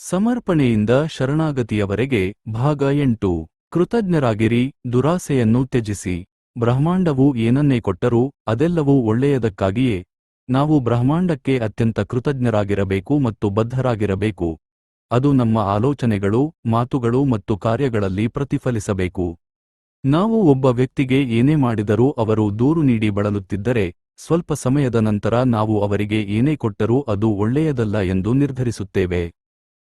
ಸಮರ್ಪಣೆಯಿಂದ ಶರಣಾಗತಿಯವರೆಗೆ ಭಾಗ ಎಂಟು. ಕೃತಜ್ಞರಾಗಿರಿ, ದುರಾಸೆಯನ್ನು ತ್ಯಜಿಸಿ. ಬ್ರಹ್ಮಾಂಡವು ಏನನ್ನೇ ಕೊಟ್ಟರೂ ಅದೆಲ್ಲವೂ ಒಳ್ಳೆಯದಕ್ಕಾಗಿಯೇ. ನಾವು ಬ್ರಹ್ಮಾಂಡಕ್ಕೆ ಅತ್ಯಂತ ಕೃತಜ್ಞರಾಗಿರಬೇಕು ಮತ್ತು ಬದ್ಧರಾಗಿರಬೇಕು. ಅದು ನಮ್ಮ ಆಲೋಚನೆಗಳು, ಮಾತುಗಳು ಮತ್ತು ಕಾರ್ಯಗಳಲ್ಲಿ ಪ್ರತಿಫಲಿಸಬೇಕು. ನಾವು ಒಬ್ಬ ವ್ಯಕ್ತಿಗೆ ಏನೇ ಮಾಡಿದರೂ ಅವರು ದೂರು ನೀಡಿ ಬಳಲುತ್ತಿದ್ದರೆ, ಸ್ವಲ್ಪ ಸಮಯದ ನಂತರ ನಾವು ಅವರಿಗೆ ಏನೇ ಕೊಟ್ಟರೂ ಅದು ಒಳ್ಳೆಯದಲ್ಲ ಎಂದು ನಿರ್ಧರಿಸುತ್ತೇವೆ.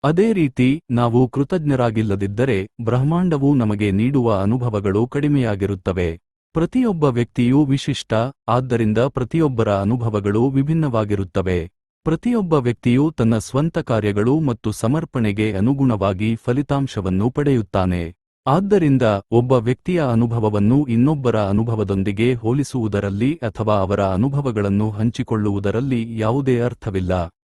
ಅದೇ ರೀತಿ ನಾವು ಕೃತಜ್ಞರಾಗಿಲ್ಲದಿದ್ದರೆ ಬ್ರಹ್ಮಾಂಡವು ನಮಗೆ ನೀಡುವ ಅನುಭವಗಳು ಕಡಿಮೆಯಾಗಿರುತ್ತವೆ. ಪ್ರತಿಯೊಬ್ಬ ವ್ಯಕ್ತಿಯೂ ವಿಶಿಷ್ಟ, ಆದ್ದರಿಂದ ಪ್ರತಿಯೊಬ್ಬರ ಅನುಭವಗಳು ವಿಭಿನ್ನವಾಗಿರುತ್ತವೆ. ಪ್ರತಿಯೊಬ್ಬ ವ್ಯಕ್ತಿಯು ತನ್ನ ಸ್ವಂತ ಕಾರ್ಯಗಳು ಮತ್ತು ಸಮರ್ಪಣೆಗೆ ಅನುಗುಣವಾಗಿ ಫಲಿತಾಂಶವನ್ನು ಪಡೆಯುತ್ತಾನೆ. ಆದ್ದರಿಂದ ಒಬ್ಬ ವ್ಯಕ್ತಿಯ ಅನುಭವವನ್ನು ಇನ್ನೊಬ್ಬರ ಅನುಭವದೊಂದಿಗೆ ಹೋಲಿಸುವುದರಲ್ಲಿ ಅಥವಾ ಅವರ ಅನುಭವಗಳನ್ನು ಹಂಚಿಕೊಳ್ಳುವುದರಲ್ಲಿ ಯಾವುದೇ ಅರ್ಥವಿಲ್ಲ.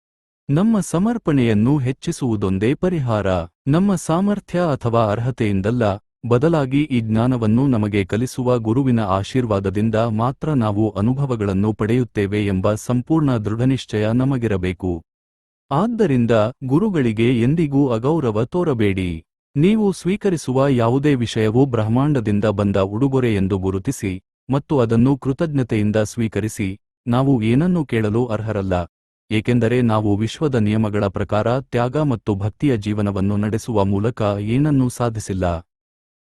ನಮ್ಮ ಸಮರ್ಪಣೆಯನ್ನು ಹೆಚ್ಚಿಸುವುದೊಂದೇ ಪರಿಹಾರ. ನಮ್ಮ ಸಾಮರ್ಥ್ಯ ಅಥವಾ ಅರ್ಹತೆಯಿಂದಲ್ಲ, ಬದಲಾಗಿ ಈ ಜ್ಞಾನವನ್ನು ನಮಗೆ ಕಲಿಸುವ ಗುರುವಿನ ಆಶೀರ್ವಾದದಿಂದ ಮಾತ್ರ ನಾವು ಅನುಭವಗಳನ್ನು ಪಡೆಯುತ್ತೇವೆ ಎಂಬ ಸಂಪೂರ್ಣ ದೃಢನಿಶ್ಚಯ ನಮಗಿರಬೇಕು. ಆದ್ದರಿಂದ ಗುರುಗಳಿಗೆ ಎಂದಿಗೂ ಅಗೌರವ ತೋರಬೇಡಿ. ನೀವು ಸ್ವೀಕರಿಸುವ ಯಾವುದೇ ವಿಷಯವು ಬ್ರಹ್ಮಾಂಡದಿಂದ ಬಂದ ಉಡುಗೊರೆ ಎಂದು ಗುರುತಿಸಿ ಮತ್ತು ಅದನ್ನು ಕೃತಜ್ಞತೆಯಿಂದ ಸ್ವೀಕರಿಸಿ, ನಾವು ಏನನ್ನೂ ಕೇಳಲು ಅರ್ಹರಲ್ಲ. ಏಕೆಂದರೆ ನಾವು ವಿಶ್ವದ ನಿಯಮಗಳ ಪ್ರಕಾರ ತ್ಯಾಗ ಮತ್ತು ಭಕ್ತಿಯ ಜೀವನವನ್ನು ನಡೆಸುವ ಮೂಲಕ ಏನನ್ನೂ ಸಾಧಿಸಿಲ್ಲ.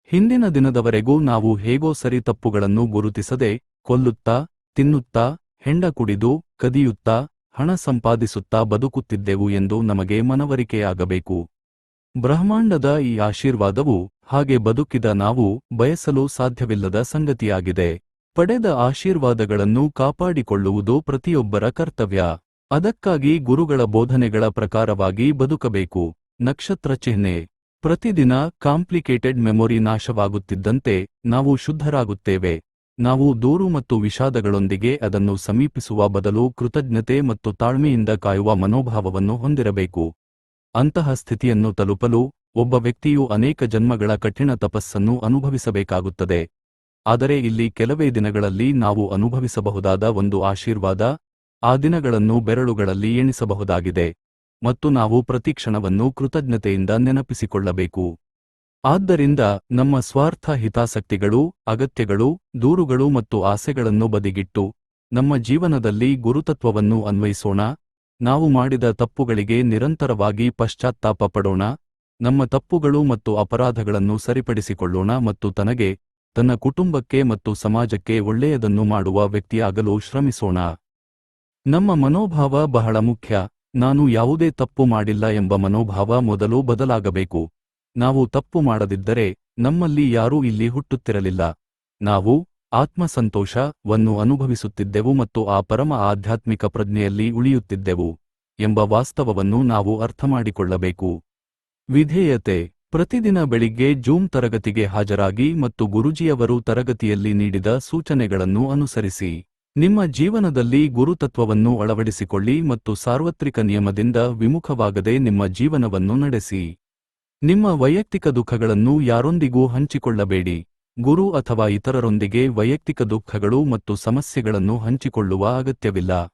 ಹಿಂದಿನ ದಿನದವರೆಗೂ ನಾವು ಹೇಗೋ ಸರಿ ತಪ್ಪುಗಳನ್ನು ಗುರುತಿಸದೆ ಕೊಲ್ಲುತ್ತಾ, ತಿನ್ನುತ್ತಾ, ಹೆಂಡ ಕುಡಿದು, ಕದಿಯುತ್ತಾ, ಹಣ ಸಂಪಾದಿಸುತ್ತಾ ಬದುಕುತ್ತಿದ್ದೆವು ಎಂದು ನಮಗೆ ಮನವರಿಕೆಯಾಗಬೇಕು. ಬ್ರಹ್ಮಾಂಡದ ಈ ಆಶೀರ್ವಾದವು ಹಾಗೆ ಬದುಕಿದ ನಾವು ಬಯಸಲು ಸಾಧ್ಯವಿಲ್ಲದ ಸಂಗತಿಯಾಗಿದೆ. ಪಡೆದ ಆಶೀರ್ವಾದಗಳನ್ನು ಕಾಪಾಡಿಕೊಳ್ಳುವುದು ಪ್ರತಿಯೊಬ್ಬರ ಕರ್ತವ್ಯ. ಅದಕ್ಕಾಗಿ ಗುರುಗಳ ಬೋಧನೆಗಳ ಪ್ರಕಾರವಾಗಿ ಬದುಕಬೇಕು. ನಕ್ಷತ್ರ ಚಿಹ್ನೆ. ಪ್ರತಿದಿನ ಕಾಂಪ್ಲಿಕೇಟೆಡ್ ಮೆಮೊರಿ ನಾಶವಾಗುತ್ತಿದ್ದಂತೆ ನಾವು ಶುದ್ಧರಾಗುತ್ತೇವೆ. ನಾವು ದೂರು ಮತ್ತು ವಿಷಾದಗಳೊಂದಿಗೆ ಅದನ್ನು ಸಮೀಪಿಸುವ ಬದಲು ಕೃತಜ್ಞತೆ ಮತ್ತು ತಾಳ್ಮೆಯಿಂದ ಕಾಯುವ ಮನೋಭಾವವನ್ನು ಹೊಂದಿರಬೇಕು. ಅಂತಹ ಸ್ಥಿತಿಯನ್ನು ತಲುಪಲು ಒಬ್ಬ ವ್ಯಕ್ತಿಯು ಅನೇಕ ಜನ್ಮಗಳ ಕಠಿಣ ತಪಸ್ಸನ್ನು ಅನುಭವಿಸಬೇಕಾಗುತ್ತದೆ. ಆದರೆ ಇಲ್ಲಿ ಕೆಲವೇ ದಿನಗಳಲ್ಲಿ ನಾವು ಅನುಭವಿಸಬಹುದಾದ ಒಂದು ಆಶೀರ್ವಾದ ಆ ದಿನಗಳನ್ನು ಬೆರಳುಗಳಲ್ಲಿ ಎಣಿಸಬಹುದಾಗಿದೆ ಮತ್ತು ನಾವು ಪ್ರತಿಕ್ಷಣವನ್ನು ಕೃತಜ್ಞತೆಯಿಂದ ನೆನಪಿಸಿಕೊಳ್ಳಬೇಕು. ಆದ್ದರಿಂದ ನಮ್ಮ ಸ್ವಾರ್ಥ ಹಿತಾಸಕ್ತಿಗಳು, ಅಗತ್ಯಗಳು, ದೂರುಗಳು ಮತ್ತು ಆಸೆಗಳನ್ನು ಬದಿಗಿಟ್ಟು ನಮ್ಮ ಜೀವನದಲ್ಲಿ ಗುರುತತ್ವವನ್ನು ಅನ್ವಯಿಸೋಣ. ನಾವು ಮಾಡಿದ ತಪ್ಪುಗಳಿಗೆ ನಿರಂತರವಾಗಿ ಪಶ್ಚಾತ್ತಾಪ ಪಡೋಣ. ನಮ್ಮ ತಪ್ಪುಗಳು ಮತ್ತು ಅಪರಾಧಗಳನ್ನು ಸರಿಪಡಿಸಿಕೊಳ್ಳೋಣ ಮತ್ತು ತನಗೆ ತನ್ನ ಕುಟುಂಬಕ್ಕೆ ಮತ್ತು ಸಮಾಜಕ್ಕೆ ಒಳ್ಳೆಯದನ್ನು ಮಾಡುವ ವ್ಯಕ್ತಿಯಾಗಲು ಶ್ರಮಿಸೋಣ. ನಮ್ಮ ಮನೋಭಾವ ಬಹಳ ಮುಖ್ಯ. ನಾನು ಯಾವುದೇ ತಪ್ಪು ಮಾಡಿಲ್ಲ ಎಂಬ ಮನೋಭಾವ ಮೊದಲು ಬದಲಾಗಬೇಕು. ನಾವು ತಪ್ಪು ಮಾಡದಿದ್ದರೆ ನಮ್ಮಲ್ಲಿ ಯಾರೂ ಇಲ್ಲಿ ಹುಟ್ಟುತ್ತಿರಲಿಲ್ಲ. ನಾವು ಆತ್ಮಸಂತೋಷವನ್ನು ಅನುಭವಿಸುತ್ತಿದ್ದೆವು ಮತ್ತು ಆ ಪರಮ ಆಧ್ಯಾತ್ಮಿಕ ಪ್ರಜ್ಞೆಯಲ್ಲಿ ಉಳಿಯುತ್ತಿದ್ದೆವು ಎಂಬ ವಾಸ್ತವವನ್ನು ನಾವು ಅರ್ಥಮಾಡಿಕೊಳ್ಳಬೇಕು. ವಿಧೇಯತೆ. ಪ್ರತಿದಿನ ಬೆಳಿಗ್ಗೆ ಜೂಮ್ ತರಗತಿಗೆ ಹಾಜರಾಗಿ ಮತ್ತು ಗುರುಜಿಯವರು ತರಗತಿಯಲ್ಲಿ ನೀಡಿದ ಸೂಚನೆಗಳನ್ನು ಅನುಸರಿಸಿ. ನಿಮ್ಮ ಜೀವನದಲ್ಲಿ ಗುರುತತ್ವವನ್ನು ಅಳವಡಿಸಿಕೊಳ್ಳಿ ಮತ್ತು ಸಾರ್ವತ್ರಿಕ ನಿಯಮದಿಂದ ವಿಮುಖವಾಗದೆ ನಿಮ್ಮ ಜೀವನವನ್ನು ನಡೆಸಿ. ನಿಮ್ಮ ವೈಯಕ್ತಿಕ ದುಃಖಗಳನ್ನು ಯಾರೊಂದಿಗೂ ಹಂಚಿಕೊಳ್ಳಬೇಡಿ. ಗುರು ಅಥವಾ ಇತರರೊಂದಿಗೆ ವೈಯಕ್ತಿಕ ದುಃಖಗಳು ಮತ್ತು ಸಮಸ್ಯೆಗಳನ್ನು ಹಂಚಿಕೊಳ್ಳುವ ಅಗತ್ಯವಿಲ್ಲ.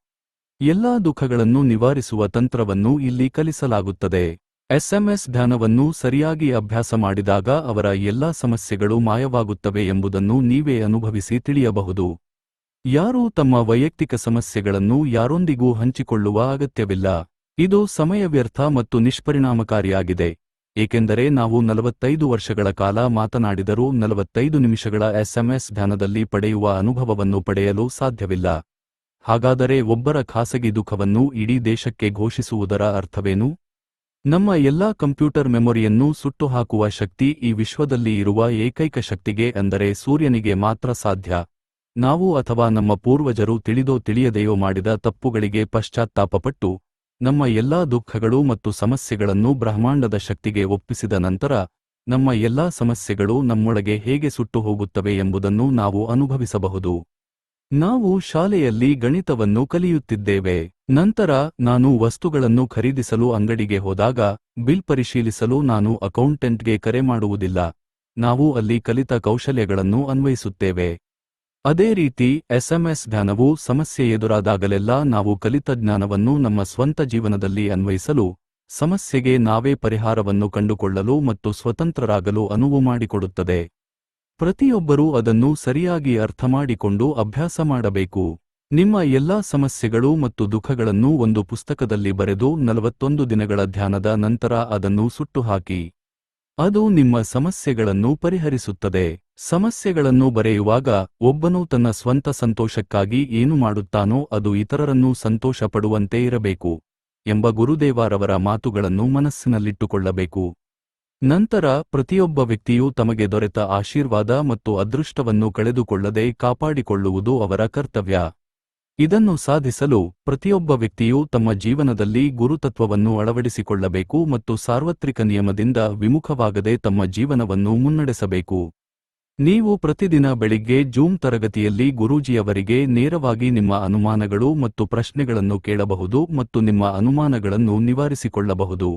ಎಲ್ಲಾ ದುಃಖಗಳನ್ನು ನಿವಾರಿಸುವ ತಂತ್ರವನ್ನು ಇಲ್ಲಿ ಕಲಿಸಲಾಗುತ್ತದೆ. ಎಸ್ಎಂಎಸ್ ಧ್ಯಾನವನ್ನು ಸರಿಯಾಗಿ ಅಭ್ಯಾಸ ಮಾಡಿದಾಗ ಅವರ ಎಲ್ಲಾ ಸಮಸ್ಯೆಗಳು ಮಾಯವಾಗುತ್ತವೆ ಎಂಬುದನ್ನು ನೀವೇ ಅನುಭವಿಸಿ ತಿಳಿಯಬಹುದು. ಯಾರೂ ತಮ್ಮ ವೈಯಕ್ತಿಕ ಸಮಸ್ಯೆಗಳನ್ನು ಯಾರೊಂದಿಗೂ ಹಂಚಿಕೊಳ್ಳುವ ಅಗತ್ಯವಿಲ್ಲ. ಇದು ಸಮಯ ವ್ಯರ್ಥ ಮತ್ತು ನಿಷ್ಪರಿಣಾಮಕಾರಿಯಾಗಿದೆ. ಏಕೆಂದರೆ ನಾವು ನಲವತ್ತೈದು ವರ್ಷಗಳ ಕಾಲ ಮಾತನಾಡಿದರೂ ನಲವತ್ತೈದು ನಿಮಿಷಗಳ ಎಸ್ಎಂಎಸ್ ಧ್ಯಾನದಲ್ಲಿ ಪಡೆಯುವ ಅನುಭವವನ್ನು ಪಡೆಯಲು ಸಾಧ್ಯವಿಲ್ಲ. ಹಾಗಾದರೆ ಒಬ್ಬರ ಖಾಸಗಿ ದುಃಖವನ್ನು ಇಡೀ ದೇಶಕ್ಕೆ ಘೋಷಿಸುವುದರ ಅರ್ಥವೇನು? ನಮ್ಮ ಎಲ್ಲಾ ಕಂಪ್ಯೂಟರ್ ಮೆಮೊರಿಯನ್ನು ಸುಟ್ಟುಹಾಕುವ ಶಕ್ತಿ ಈ ವಿಶ್ವದಲ್ಲಿ ಇರುವ ಏಕೈಕ ಶಕ್ತಿಗೆ ಅಂದರೆ ಸೂರ್ಯನಿಗೆ ಮಾತ್ರ ಸಾಧ್ಯ. ನಾವು ಅಥವಾ ನಮ್ಮ ಪೂರ್ವಜರು ತಿಳಿದೋ ತಿಳಿಯದೆಯೋ ಮಾಡಿದ ತಪ್ಪುಗಳಿಗೆ ಪಶ್ಚಾತ್ತಾಪಪಟ್ಟು ನಮ್ಮ ಎಲ್ಲಾ ದುಃಖಗಳು ಮತ್ತು ಸಮಸ್ಯೆಗಳನ್ನು ಬ್ರಹ್ಮಾಂಡದ ಶಕ್ತಿಗೆ ಒಪ್ಪಿಸಿದ ನಂತರ ನಮ್ಮ ಎಲ್ಲಾ ಸಮಸ್ಯೆಗಳು ನಮ್ಮೊಳಗೆ ಹೇಗೆ ಸುಟ್ಟು ಹೋಗುತ್ತವೆ ಎಂಬುದನ್ನು ನಾವು ಅನುಭವಿಸಬಹುದು. ನಾವು ಶಾಲೆಯಲ್ಲಿ ಗಣಿತವನ್ನು ಕಲಿಯುತ್ತಿದ್ದೇವೆ. ನಂತರ ನಾನು ವಸ್ತುಗಳನ್ನು ಖರೀದಿಸಲು ಅಂಗಡಿಗೆ ಹೋದಾಗ ಬಿಲ್ ಪರಿಶೀಲಿಸಲು ನಾನು ಅಕೌಂಟೆಂಟ್ಗೆ ಕರೆ ಮಾಡುವುದಿಲ್ಲ. ನಾವು ಅಲ್ಲಿ ಕಲಿತ ಕೌಶಲ್ಯಗಳನ್ನು ಅನ್ವಯಿಸುತ್ತೇವೆ. ಅದೇ ರೀತಿ ಎಸ್ಎಂಎಸ್ ಜ್ಞಾನವು ಸಮಸ್ಯೆ ಎದುರಾದಾಗಲೆಲ್ಲ ನಾವು ಕಲಿತ ಜ್ಞಾನವನ್ನು ನಮ್ಮ ಸ್ವಂತ ಜೀವನದಲ್ಲಿ ಅನ್ವಯಿಸಲು, ಸಮಸ್ಯೆಗೆ ನಾವೇ ಪರಿಹಾರವನ್ನು ಕಂಡುಕೊಳ್ಳಲು ಮತ್ತು ಸ್ವತಂತ್ರರಾಗಲು ಅನುವು ಮಾಡಿಕೊಡುತ್ತದೆ. ಪ್ರತಿಯೊಬ್ಬರೂ ಅದನ್ನು ಸರಿಯಾಗಿ ಅರ್ಥಮಾಡಿಕೊಂಡು ಅಭ್ಯಾಸ ಮಾಡಬೇಕು. ನಿಮ್ಮ ಎಲ್ಲಾ ಸಮಸ್ಯೆಗಳು ಮತ್ತು ದುಃಖಗಳನ್ನು ಒಂದು ಪುಸ್ತಕದಲ್ಲಿ ಬರೆದು ನಲವತ್ತೊಂದು ದಿನಗಳ ಧ್ಯಾನದ ನಂತರ ಅದನ್ನು ಸುಟ್ಟುಹಾಕಿ. ಅದು ನಿಮ್ಮ ಸಮಸ್ಯೆಗಳನ್ನು ಪರಿಹರಿಸುತ್ತದೆ. ಸಮಸ್ಯೆಗಳನ್ನು ಬರೆಯುವಾಗ ಒಬ್ಬನು ತನ್ನ ಸ್ವಂತ ಸಂತೋಷಕ್ಕಾಗಿ ಏನು ಮಾಡುತ್ತಾನೋ ಅದು ಇತರರನ್ನು ಸಂತೋಷಪಡುವಂತೆ ಇರಬೇಕು ಎಂಬ ಗುರುದೇವಾರವರ ಮಾತುಗಳನ್ನು ಮನಸ್ಸಿನಲ್ಲಿಟ್ಟುಕೊಳ್ಳಬೇಕು. ನಂತರ ಪ್ರತಿಯೊಬ್ಬ ವ್ಯಕ್ತಿಯೂ ತಮಗೆ ದೊರೆತ ಆಶೀರ್ವಾದ ಮತ್ತು ಅದೃಷ್ಟವನ್ನು ಕಳೆದುಕೊಳ್ಳದೆ ಕಾಪಾಡಿಕೊಳ್ಳುವುದು ಅವರ ಕರ್ತವ್ಯ. ಇದನ್ನು ಸಾಧಿಸಲು ಪ್ರತಿಯೊಬ್ಬ ವ್ಯಕ್ತಿಯೂ ತಮ್ಮ ಜೀವನದಲ್ಲಿ ಗುರುತತ್ವವನ್ನು ಅಳವಡಿಸಿಕೊಳ್ಳಬೇಕು ಮತ್ತು ಸಾರ್ವತ್ರಿಕ ನಿಯಮದಿಂದ ವಿಮುಖವಾಗದೆ ತಮ್ಮ ಜೀವನವನ್ನು ಮುನ್ನಡೆಸಬೇಕು. ನೀವು ಪ್ರತಿದಿನ ಬೆಳಿಗ್ಗೆ ಜೂಮ್ ತರಗತಿಯಲ್ಲಿ ಗುರೂಜಿಯವರಿಗೆ ನೇರವಾಗಿ ನಿಮ್ಮ ಅನುಮಾನಗಳು ಮತ್ತು ಪ್ರಶ್ನೆಗಳನ್ನು ಕೇಳಬಹುದು ಮತ್ತು ನಿಮ್ಮ ಅನುಮಾನಗಳನ್ನು ನಿವಾರಿಸಿಕೊಳ್ಳಬಹುದು.